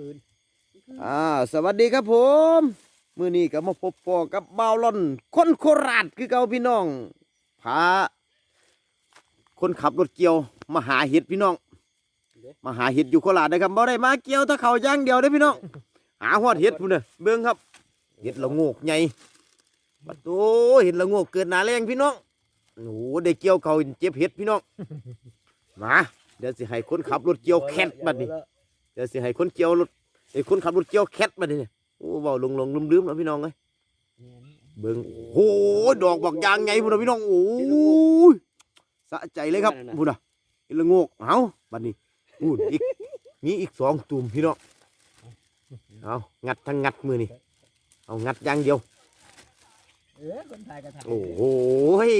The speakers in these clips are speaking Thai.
คืนอ่าสวัสดีครับผมมื้อนี้ก็มาพบปอกับบ่าวล่อน คนโคราชคือเก่าพี่น้องพาคนขับรถเกี่ยว มาหาเห็ดพี่น้อง มาหาเห็ดอยู่โคราชนะครับบ่ได้มาเกี่ยวถ้าเขาย่างเดียวเด้อพี่น้อง หาฮอดเห็ดพุ่นน่ะเบิ่งครับเห็ดละโงกใหญ่ปัดโตเห็ดละโงกเกิดหนาแรงพี่น้องโอ้โหได้เกี่ยวเขาเจ็บเห็ดพี่น้องมาเดี๋ยวสิให้คนขับรถเกี่ยวแคทบัดนี้ ดี๋ยวสิให้คนเกี่ยวรถไอ้คนขับรถเกี่ยวแคทบัดนี้เนี่ยโอ้เบาลงลงลืมลืมๆแล้วพี่น้องเอ้ยเบิ่งโอ้โหดอกบอกยางไงพุ่นน่ะพี่น้องโอ้ยสะใจเลยครับพุ่นน่ะเห็ดละโงกเอาบัดนี้อู้อีกมีอีกสองตุ่มพี่น้องเอางัดทั้งงัดมือนี่เอางัดอย่างเดียวเออคนไทยก็ทำโอ้โหย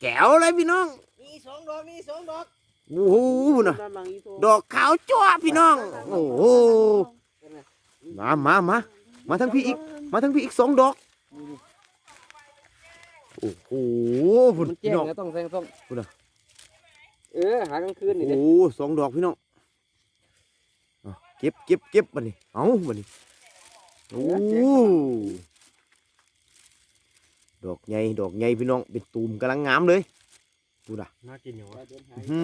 แก้วเลยพี่น้องมีสองดอกมีสองดอก โอ้โหนะดอกขาวจ้วพี่น้อง โอ้โหมามามามาทั้งพี่อีก มาทั้งพี่อีกสองดอก โอ้โหพุ่นมันพี่แจ้งน้องนะต้องแซงต้องพูดน่ะเออหากลางคืนนี่โอ้เด้โหสองดอกพี่น้องเอาเก็บเก็บเก็บบันนี้เอาบันนี้โอ้ดอกใหญ่ดอกใหญ่พี่น้องเป็นตูมกำลังงามเลย ดูนะน่ากินอยู่วะอื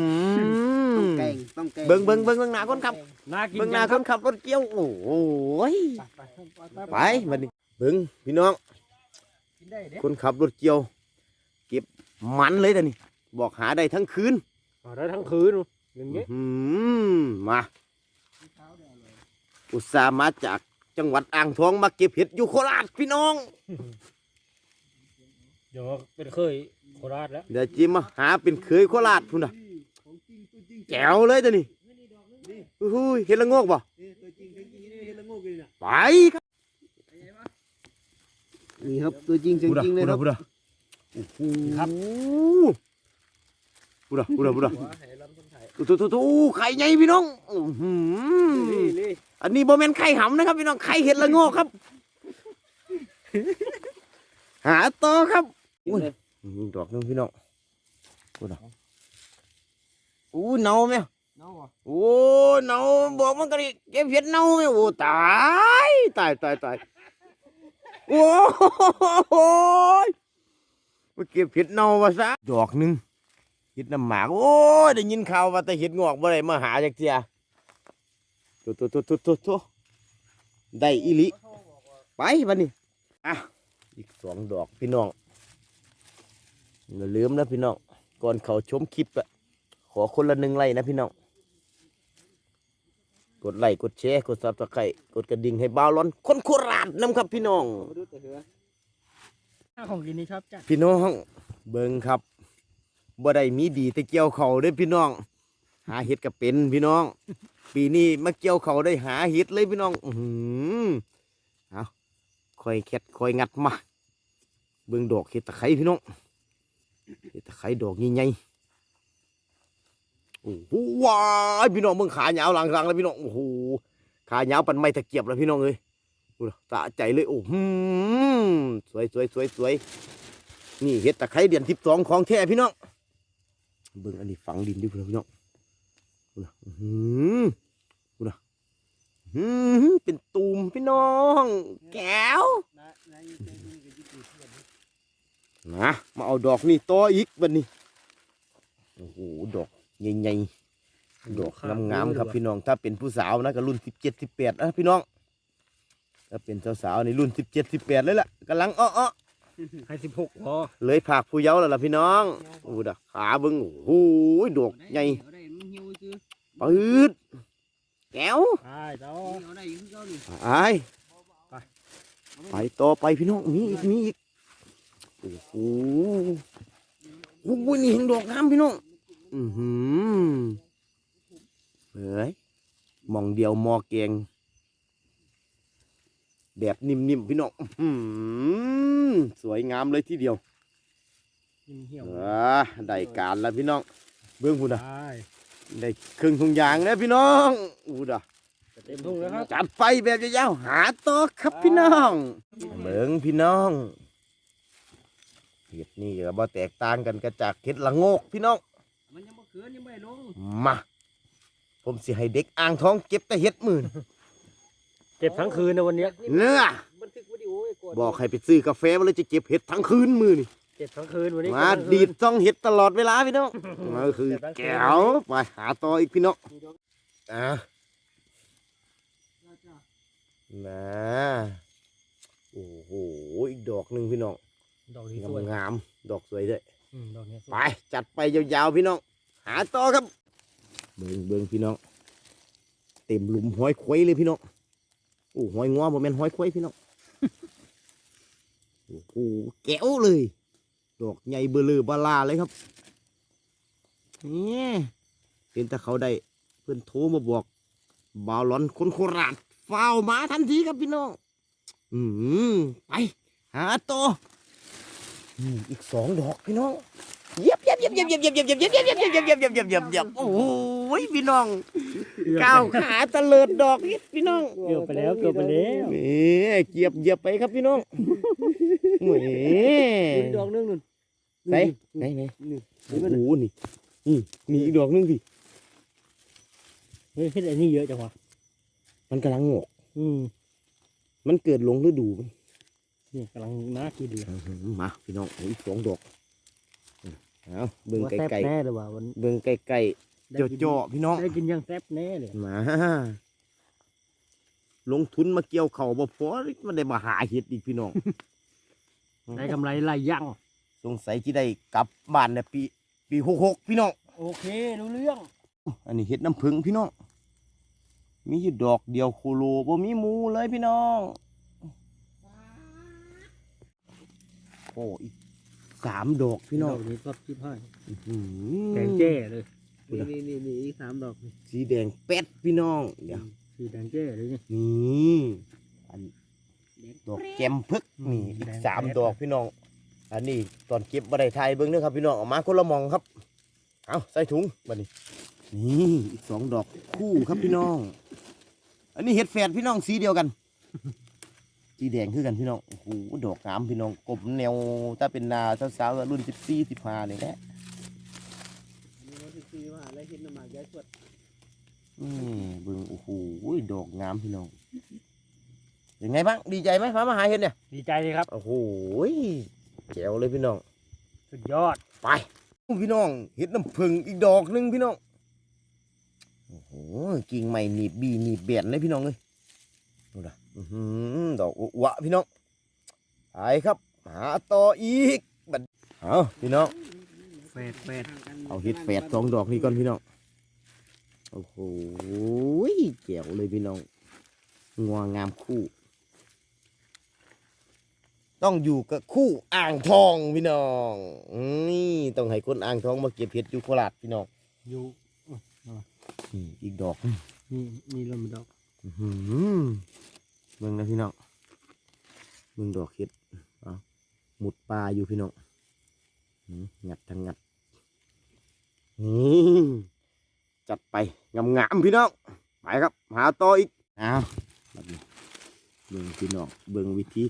ต้องมแกงต้องแกงเบิ่งเบิ่งเบิ่งเบิ่งหน้าคนขับน่ากินเบิ่งหน้าคนขับรถเกี่ยวโอ้โหยไปไปบัดนี้เบิ่งพี่น้องกินได้เด้คนขับรถเกี่ยว เก็บมันเลยแต่นี่บอกหาได้ทั้งคืนได้ทั้งคืนอย่างเงี้ยอื้อหือมาอุตส่าห์มาจากจังหวัดอ่างทองมาเก็บเห็ดอยู่โคราชพี่น้องเดี๋ยวเป็นเคย โคราชแล้วเดี๋ยวจิมมาหาเป็นเคยโคราชพุ่นน่ะแจ๋วเลยแต่นี่อู้หูยเห็ดละโงกบ่ไปครับนี่ครับตัวจริงเสียงจริงเลยครับพูดอะโอ้โหพูดอะพูดอะพูดอะตุ๊ตุ๊ตุ๊ตุ๊ไข่ใหญ่พี่น้องอื้อหืออันนี้โบแมนไข่หำนะครับ พี่น้องไข่เห็ดละโงอกครับ หาต่อครับอุ้ย ดอกหนึงพี่น้องพูดอะอู้เน่าไหมเนาะโอ้เน่าบอกมันก็ดิเก็บเห็ดเน่าไหมโอ้ตายตายตายตายโอ้โหมาเก็บเห็ดเน่าวะซะดอกหนึงเห็ดน้ำหมากโอ้ยได้ยินข่าวว่าแต่เห็ดงอกบ่ได้มาหาจักเทียโตโตโตโตโตโตได้อีหลิไปบัดนี้อะอีกสองดอกพี่น้อง อย่าลืมนะพี่น้องก่อนเขาชมคลิปอะขอคนละหนึ่งไลค์นะพี่น้องกดไลค์กดแชร์กดซับสไครต์กดกระดิ่งให้บ้าวร้อนคนโคราชนํครับพี่น้องมาดูแต่เหือของกินนี่ชอบจัดพี่น้องเบิ่งครับบ่ได้มีดีแต่เกี่ยวเขาเด้อพี่น้อง หาเห็ดก็เป็นพี่น้อง ปีนี้มาเกี่ยวเขาได้หาเห็ดเลยพี่น้อง อือหือเอาคอยแคดคอยงัดมา เบิ่งดอกเห็ดตะไคร้พี่น้องเห็ด ตะไคร้ดอกใหญ่ๆโอ้โหว้ายพี่น้องเบิ่งขายาวหลังๆแล้วพี่น้องโอ้โหขายาวปันไม้ตะเกียบแล้วพี่น้องเอ้ยดูน่ะตะใจเลยโอ้โหสวยสวยสวยสวยนี่เห็ดตะไคร้เดือนทิพสองของแท้พี่น้องเบิ่งอันนี้ฝังดินดิพี่น้องดูนะอื้อหือดูนะอื้อหือเป็นตูมพี่น้อง แก้ว นะมาเอาดอกนี่ต่ออีกวันนี้โอ้โหดอกใหญ่ๆดอกงามๆครับพี่น้องถ้าเป็นผู้สาวนะก็รุ่นสิบเจ็ดสิบแปดนะพี่น้องถ้าเป็นสาวๆในรุ่นสิบเจ็ดสิบแปดเลยล่ะกำลังอ้อๆให้สิบหกพอเลยผากผู้เยาว์แล้วล่ะพี่น้องโอ้ดะขาเบิ้งโอ้โหดอกใหญ่เอาได้มันหิวคือปืดแก้วใช่เจ้าเอาได้คือเขานี่ไปไปต่อไปพี่น้องมีอีกมีอีกโอ้โหโอ้โหนี่เห็นดอกงามพี่น้องอือหือเฮ้ยหมองเดียวหมอแกง แบบนิ่มๆพี่น้องอื้อหือสวยงามเลยทีเดียวกินเหี่ยวอ่าได้การแล้วพี่น้อง เบื้องหุ่นอะใช่ได้ครึ่งทุงยางแล้วพี่น้องอู้ดะเต็มทุ่งแล้วครับจัดไปแบบยาวๆหาต่อครับพี่น้อง เบิ่งพี่น้องเห็ดนี่ก็บ่แตกต่างกันกับจากเห็ดละโงกพี่น้อง มันยังบ่เขือนยังไม่ลงมา ผมสิให้เด็กอ่างท้องเก็บแต่เฮ็ดหมื่น เก็บทั้งคืนนะวันเนี้ยเนื้อ บันทึกวิดีโอไว้ก่อนบอกให้ไปซื้อกาแฟมาเลยจะเก็บเห็ดทั้งคืนมือนี่เก็บทั้งคืนวันนี้มาเก็บทั้งคืน ดีดต้องเห็ดตลอดเวลาพี่น้องก็คือเก็บทั้งคืนแก้วไปหาต่ออีกพี่น้องอะนะโอ้โหอีกดอกหนึ่งพี่น้อง ดอกนี้สวยงามๆดอกสวยด้วยอืมดอกนี้สวยไปจัดไปยาวๆพี่น้อง หาต่อครับ เบิ่งเบิ่งพี่น้อง เต็มหลุมห้อยควยเลยพี่น้องโอ้ห้อยงอบ่แม่นห้อยควยพี่น้อง โอ้โหแก้วเลย ดอกใหญ่เบลอบาลาเลยครับนี่เห็นแต่เขาได้เพื่อนโทรมาบอกบาวหลอนคนโคราชฝ้าวมาทันทีครับพี่น้อง อืมไป หาต่อ อืมอีกสองดอกพี่น้องเย็บเย็บเย็บเย็บเย็บเย็บเย็บเย็บเย็บเย็บเย็บเย็บเย็บเย็บเย็บเย็บเย็บเย็บโอ้ยพี่น้องก้าวขาตะเลิดดอกนิดพี่น้องเกือบไปแล้วเกือบไปแล้วนี่เกียบเยียบไปครับพี่น้องนี่ดอกนึงนู่นไหนไหนไหนนี่โอ้โหนี่นี่นี่อีกดอกนึงพี่เฮ้ยเฮ็ดอันนี้เยอะจังวะมันกำลังงอกอืมมันเกิดลงฤดูมัน นี่กำลังน่ากินเลยมาพี่น้องเอาอีกสองดอกเอาเบิ่งว่าไก่แซ่บไก่แน่เลยว่ะวันเบิ่งไก่ไก่ได้เจาะกินเจาะพี่น้องได้กินอยังแซ่บแน่เลยมาลงทุนมาเกี่ยวเขาวบ่พอมันได้มาหาเห็ดอีกพี่น้องได้กำไรหลายอย่างสงสัยที่ได้กลับบ้านในปี ปีหกหกพี่น้องโอเครู้เรื่อง อันนี้เห็ดน้ำผึ้งพี่น้องมีอยู่ดอกเดียวโคโลบ่มีหมูเลยพี่น้อง โอ้อีกสามดอกพี่น้องดอกนี้ก็ที่พ่ายอื้อหือแดงแจ้เลยนี่นี่นี่อีกสามดอกนี่สีแดงแป๊ดพี่น้องเดี๋ยวสีแดงแจ้เลยนี่ นี่อันดอกแกมพึกอืมนี่อีกแดงสามแป๊ดดอกพี่น้อง อันนี้ตอนเก็บบัไดไทยเบิ้งเด้อครับพี่น้องเออกมาคนละหมองครับ เอาใส่ถุงบัดนี้นี่อีกสองดอกคู่ครับพี่น้อง อันนี้เห็ดแฝดพี่น้องสีเดียวกัน สีแดงคือกันพี่น้องโอ้โหดอกงามพี่น้องกลมแนว ถ้าเป็นนาสาวๆรุ่นสิบสี่สิบห้านี่แหละอันนี้ว่าที่ซื้อมาแล้วเห็นน้ำหมากย้ายสวดนี่เบิ่งโอ้โหดอกงามพี่น้องยังไงบ้างดีใจไหมพามาหาเห็ดเนี่ยดีใจเลยครับโอ้โหแจ๋วเลยพี่น้อง สุดยอดไปพี่น้องเห็ดน้ำผึ้งอีกดอกหนึงพี่น้องโอ้โหกิ่งใหม่หนีบบีหนีบเบียนเลยพี่น้องเลยดูนะอื้อหือ ดอกอุวะพี่น้องไปครับ หาต่ออีกบัดเอาพี่น้องแฟดแฟดเอาเห็ดแฝดสองดอกนี่ก่อนพี่น้องโอ้โหแจ๋วเลยพี่น้องงัวงามคู่ ต้องอยู่กับคู่อ่างทองพี่น้องนี่ต้องให้คนอ่างทองมาเก็บเห็ดอยู่โคราชพี่น้องอยู่นี่อีกดอกนี่นี่เริ่มดอกอื้อหือ เบิ่งนะพี่น้องเบิ่งดอกเห็ดเอาหมุดปลาอยู่พี่น้องหืองัดทั้งงัดนี่จัดไปงามๆพี่น้องไปครับ หาต่ออีกอ้าวบัดนี้เบิ่งพี่น้องเบิ่งวิธี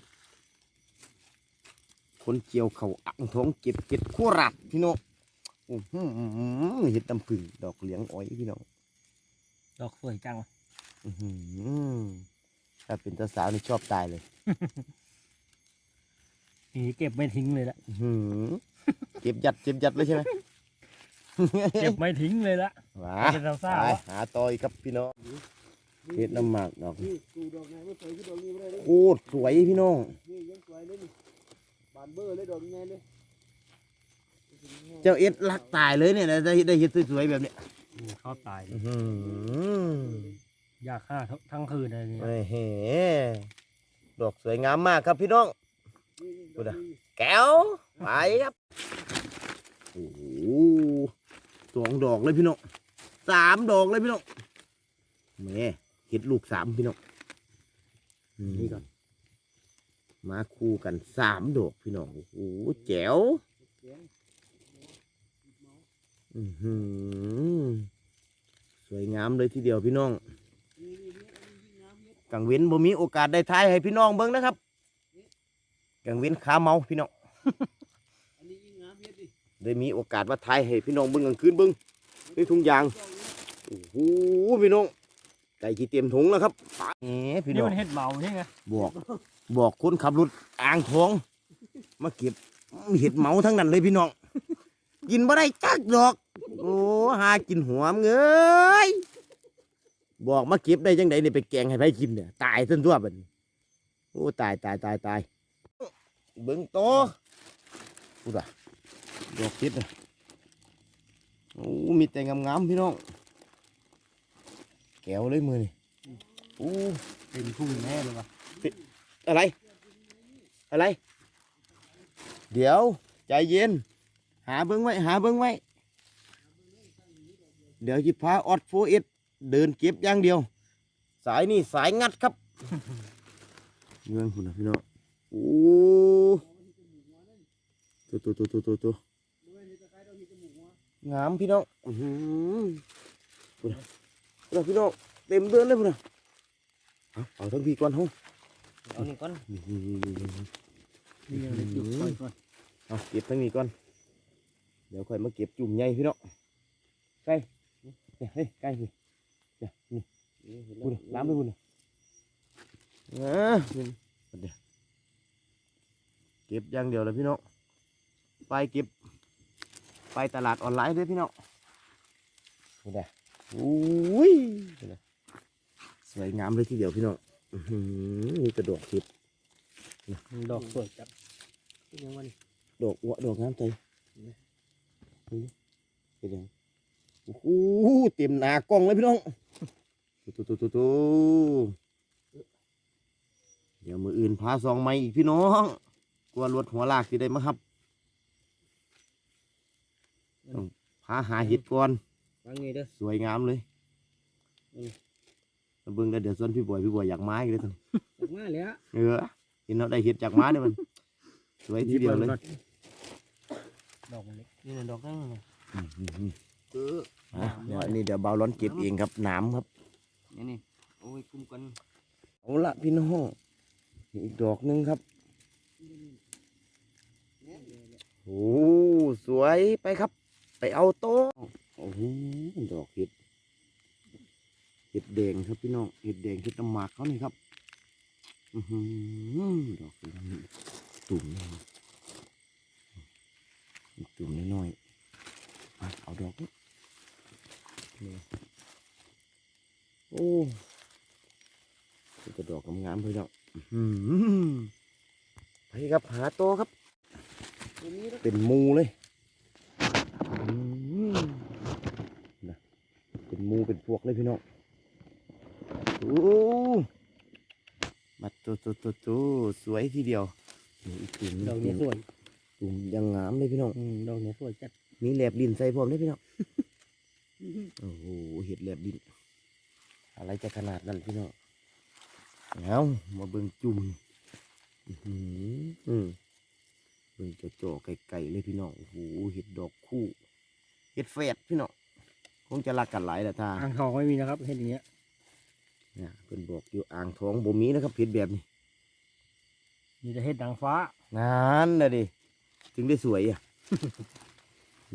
คนเกี่ยวเขาวอ่างท้องเก็บเห็ดโคราชพี่น้องอื้อหือเห็ดน้ำผึ้งดอกเหลียงอ้อยพี่น้อง ดอกสวยจังอื้อหือ ถ้าเป็นเจ้าสาวนี่ชอบตายเลยนี่เก็บไม่ทิ้งเลยละอื้อหือเก็บยัดเก็บยัดเลยใช่ไหมเก็บไม่ทิ้งเลยละมาเป็นสาวไปๆอะหาต่อยครับพี่น้องเห็ดน้ำหมากดอกนี่ดูดอกไงไม่สวยคือดอกนี้ไม่ได้เลยโคตรสวยพี่น้อง นี่ยังสวยเลยนี่บานเบอร์เลยดอกนี้ไงเลยเจ้าเอ็ดรักตายเลยเนี่ยนะได้ได้เห็ดสวยๆแบบเนี้ยโอ้ชอบตายเลยอื้อหือ อยากฆ่าทั้งทั้งคืนเลยนี่ไอ้เฮ้ดอกสวยงามมากครับพี่น้องนี่นี่ดูดนะอกนี้แก้วไปครับ โอ้โหสองดอกเลยพี่น้องสามดอกเลยพี่น้องแหม่เห็ดลูกสามพี่น้องอืมนี่ก่อน มาคู่กันสามดอกพี่น้องโอ้โหแจ๋วอื้อหือสวยงามเลยทีเดียวพี่น้อง กังเว้นบ่มีโอกาสได้ทายให้พี่น้องเบิ่งนะครับกังเว้นขาเมาพี่น้องอันนี้ยิ่งงามเฮ็ดดิได้มีโอกาสมาทายให้พี่น้องเบิ่งกลางคืนเบิ่งในทุ่งยางโอ้โหพี่น้องไก่ที่เตรียมถุงแล้วครับแหมพี่นี่น้องมันเห็ดเมาใช่ไงบอกบอกคนขับรถอ่างทองมาเก็บเห็ดเหมาทั้งนั้นเลยพี่น้อง กินบ่ได้จักดอก โอ้หากินหัวมงเอ้ย บอกมาเก็บได้จังไดเนี่ยไปแกงให้ไผกินเนี่ยตายทั้งตัวบัดนี้โอ้ตายตายตายตายเบิ่งโตพูดอะดอกเห็ดน่ะโอ้มีแต่งามๆพี่น้องแก้วเลยมือนี่โอ้เป็นพุ่งแน่เลยว่ะอะไร อะไร เดี๋ยว ใจเย็น หาเบิ้งไว้ หาเบิ้งไว้ เดี๋ยวจิพาออดโฟเอส เดินเก็บอย่างเดียว สายนี่สายงัดครับเงื่อนคุณนะพี่น้องโอ้ตัวตัวตัวตัวตัวตัวงามพี่น้องอือหือพุ่นน่ะพุ่นน่ะพี่น้องเต็มเดือนเลยพุ่นนะเอาเอาทั้งพี่ก่อนเฮาเอานี่ก่อนนี่นี่นี่นี่นี่นี่ยังเล็กอยู่ค่อยก่อนเอาเก็บทั้งนี้ก่อนเดี๋ยวค่อยมาเก็บจุ่มใหญ่พี่น้องใกล้เนี่ยเฮ้ยใกล้สิเดี๋ยว นี่พูดเลยล้างไปพูดเลยอ่าเดี๋ยวเก็บอย่างเดียวเลยพี่น้องไปเก็บ ไปตลาดออนไลน์ด้วยพี่น้องพูดเลยอุ้ยพูดเลยสวยงามเลยทีเดียวพี่น้องอื้อหือมีกระดอกทิพดอกสวยจับยังวันดอกวะดอกน้ำใจนี่เป็นยัง โอ้โหเต็มหนากล้องเลยพี่น้องตุ๊ตุ๊ตุ๊ตุ๊เดี๋ยวมืออื่นพาซองไม้อีกพี่น้องกลัวรถหัวลากที่ได้มาครับต้องพาหาเห็ดก่อนวางไงเด้อสวยงามเลยอืมมาเบิ่งแล้วเดี๋ยวส่วนพี่บอยพี่บอยอยากมาอีกเลยท่านออกมาเลยฮะเออเห็นเราได้เห็ดจากม้าเนี่ยมันสวยทีเดียวเลยดอกมันเล็กนี่ดอกนั่นอืมอื มอืมเอออะเดี๋ยวอันนี้เดี๋ยวเบาร้อนเก็บเองครับหนามครับ นี่นี่โอ้ยคุ้มกันเอาละพี่น้องนี่อีกดอกหนึงครับโอ้สวยไปครับ ไปเอาโต๊ะโอ้โหดอกเห็ดเห็ดแดงครับพี่น้องเห็ดแดงเห็ดน้ำหมากเขานี่ครับอือหือดอกเห็ดนี่ตุ่มนี่ตุ่มน้อยๆอะ เอาดอกนี้นี่โอ้เป็นกระดอกงามๆพี่น้องอื้อหือไปครับหาโตะครับ เป็นหมูเลยอืมนะเป็นหมูเป็นพวกเลยพี่น้องโอ้มาตัวตัวตัวตัวสวยทีเดียวนี่อีกตุ่มหนึ่งดอกนี้สวยตุ่มยังงามเลยพี่น้องอืมดอกนี้สวยจัด มีแหลบลิ้นใส่พร้อมเลยพี่น้องโอ้โหเห็ดแหลบลิ้นอะไรจะขนาดนั้นพี่น้องเอามาเบิ่งจุ่มอื้อหืออืมเบิ่งเจ่อๆไก่ๆเลยพี่น้องโอ้โหเห็ดดอกคู่เห็ดแฝดพี่น้องคงจะรักกันหลายแหละท่าอ่างทองไม่มีนะครับเห็ดอย่างเงี้ยเนี่ยเพิ่นบอกอยู่อ่างทองบ่มีนะครับเห็ดแบบนี้มีแต่เห็ดดังฟ้านั่นนะดิถึงได้สวยอะ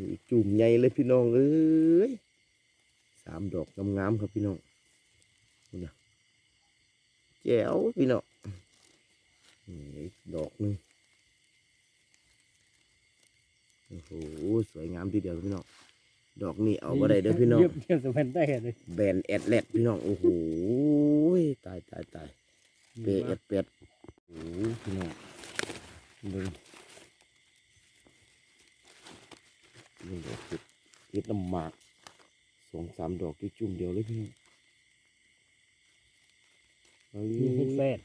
นี่อีกจุ่มใหญ่เลยพี่น้องเอ้ยสามดอกงามๆครับพี่น้องนี่นะแจ๋วพี่น้องนี่อีกดอกหนึงโอ้โหสวยงามทีเดียวพี่น้องดอกนี้เอาบ่ได้เด้อพี่น้องเยียบเยียบสะเพนได้เลยแบนแอดแลดพี่น้องโอ้โหตายตายตายเปแอดเป็ดโอ้โหพี่น้องเบิ่งเบิ่งดอกเห็ดเห็ดน้ำหมากสองสามดอกที่จุ่มเดียวเลยพี่น้องเฮ้ยมีเห็ดแฝด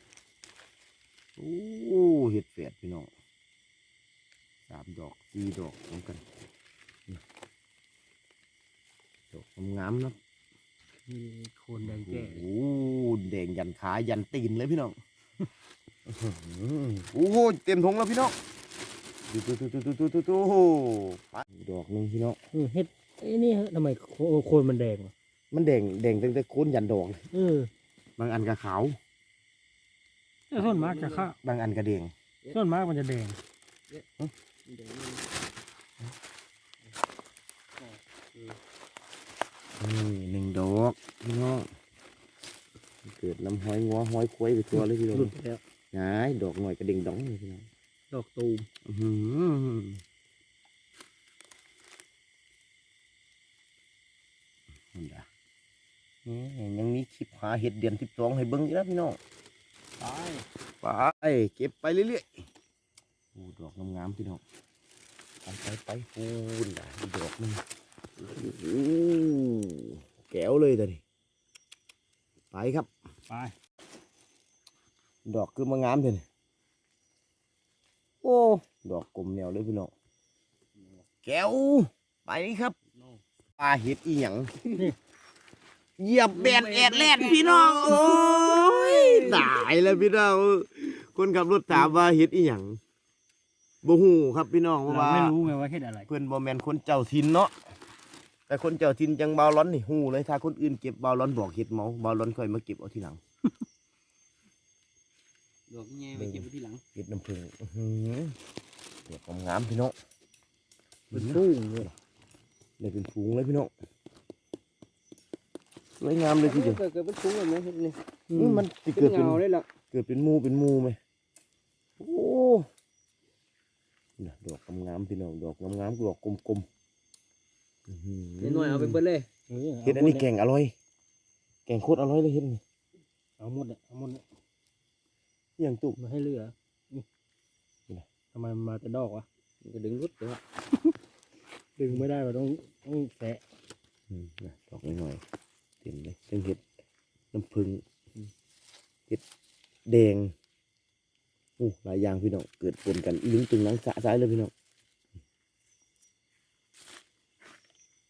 โอ้เห็ดแฝดพี่น้องสามดอกสี่ดอกพร้อมกันนี่ดอกงามๆเนาะมีโคนแดงแก่โอ้โหแดงยันขายันตีนเลยพี่น้องโอ้โหเต็มถุงแล้วพี่น้องดูดูดูดูดูดูดู ดอกหนึงพี่น้องเออเห็ดไอ้นี่ทำไมโคโคนมันแดงวะมันแดงแดงตั้งแต่โคนยันดอกเลยเออบางอันก็ขาวแต่ส่วนมากจะข้าบางอันก็แดงส่วนมากมันจะแดงอืนี่หนึ่งดอกพี่น้องเกิดน้ำห้อยงัวห้อยควายไปทั่วเลยพี่น้องหลุดไปแล้วหายดอกหน่อยกระดิ่งดองเลยพี่น้องดอกตูม อื้อหือ นั่นด่ะนี่ยังมีคลิปหาเห็ดเดือนสิบสองให้เบิ้งอีกแล้วพี่น้องตายไปเก็บไปเรื่อยๆโอ้ดอกงามๆพี่น้องไปไปไปปูนด่ะอีกดอกหนึงโอ้แก้วเลยตอนนี้ไปครับไปดอกคือมางามเลยโอ้ ดอกกลมแนวเลยพี่น้องแก้วไปครับ ปลาเห็ดอีหยังเหยียบแบนแอดแลดพี่น้อง โอ้ยตายแล้วพี่น้องคนขับรถถามว่าเห็ดอีหยังบ่ฮู้ครับพี่น้องเพราะเราว่า ไม่รู้ไงว่าเฮ็ดอะไร เพื่อนบ่แมนคนเจ้าทินเนาะแต่คนเจ้าทินจังบาวร้อนนี่ฮู้เลยถ้าคนอื่นเก็บบาวร้อนบอกเห็ดเมาบาวร้อนค่อยมาเก็บเอาทีหลังดอกแง่ไปเก็บไว้ที่หลังเห็ดน้ำผึ้งอื้อหือเดี๋ยวงามๆพี่น้องเป็นพุ่งเลย เลยเป็นฟูงเลยพี่น้องสวยงามเลยทีเดียวเกิดเกิดเป็นฟุ้งเลยไหมเห็ดนี่อื้อมันสิเป็เกินดเป็นเงาได้ละเกิดเป็นหมูเป็นหมูไหมโอ้น่ะดอกงามๆพี่น้องดอกงามๆดอกกลมๆอื้อหืเดี๋ยวหน่อยเอาไปเบิดเลยเออเห็ดอันนี้แกงอร่อย แกงโคตรอร่อยเลยเห็ดนี่เอาหมดเลยเอาหมดเลยเอย่างตุกมาให้เหลือนี่นี่นะทำไมมันมาแต่ดอกวะมันก็ดึงรุดเลยวะ ดึงไม่ได้เราต้องต้องแสะอืมนะดอกน้อยๆเต็มเลยทั้งเห็ดน้ำผึ้งเห็ดแดงโอ้หลายอย่างพี่น้องเกิดปนกันอีลึงตึงหนังสะซ้ายเลยพี่น้อง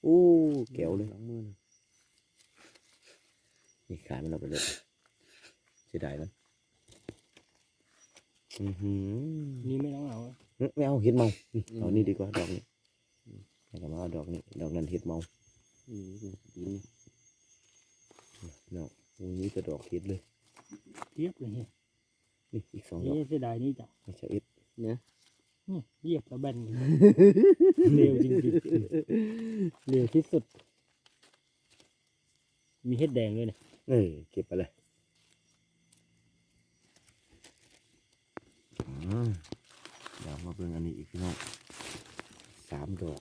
โอ้แก้วเลยสองมือนะนี่ขายมันเอาไปเลยเสียดายมันอือหือนี่ไม่ต้องเอาเอ้ยไม่เอาเห็ดเมานี่เอานี่ดีกว่าดอกนี้ ให้กับมาเอาดอกนี้ดอกนั้นเห็ดเมาอืมดีนี่เนาะโอ้ยนี่จะดอกเห็ดเลยเทียบเลยเฮียนี่อีกสองดอกนี่เสียดายนี่จ้ะไม่ใช่เอ็ดเนี่ยนี่เหยียบแล้วแบนเร็วจริงๆเร็วที่สุด มีเห็ดแดงด้วยเนี่ยเอ้ยเก็บไปเลยอืมเดี๋ยวมาเบิ่งอันนี้อีกพี่น้องสามดอก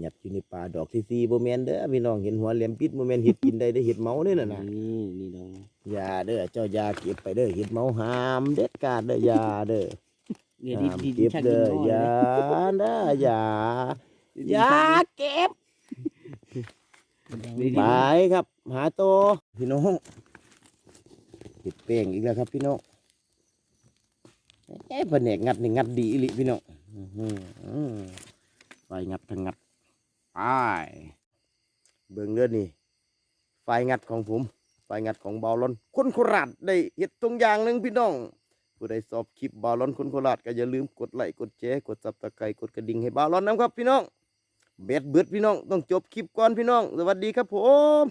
หยัดอยู่ในป่าดอกที่สี่โบแมนเด้อพี่น้องเห็นหัวแหลมปิดโบแมนเห็ดกินได้ได้อเห็ดเมาเนี่ยน่ะนะนี่นี่ดอกอย่าเด้อเจ้าอย่าเก็บไปเด้อเห็ดเมาหามเด็ดขาดเด้ออย่าเด้อเนี่ยห้ามดีดีเก็บชักเด้อดินอย่าเด้ออย่าอย่าเก็บไปครับ หาโตวพี่น้องเห็ดแป้งอีกแล้วครับพี่น้องเอ้แผนกงัดนี่งัดดีอีหลิพี่น้องอื้อหือไฟงัดทั้งงัด ไปเบิ่งเลือดนี่ไฟงัดของผม ไฟงัดของบอลลอนคนโคราชได้เห็ดตรงอย่างหนึ่งพี่น้องผู้ใดสอบคลิปบอลลอนคนโคราชก็อย่าลืมกดไลค์กดแชร์กดซับสไครต์กดกระดิ่งให้บอลลอนนะครับพี่น้องเบ็ดเบิดพี่น้องต้องจบคลิปก่อนพี่น้อง สวัสดีครับผม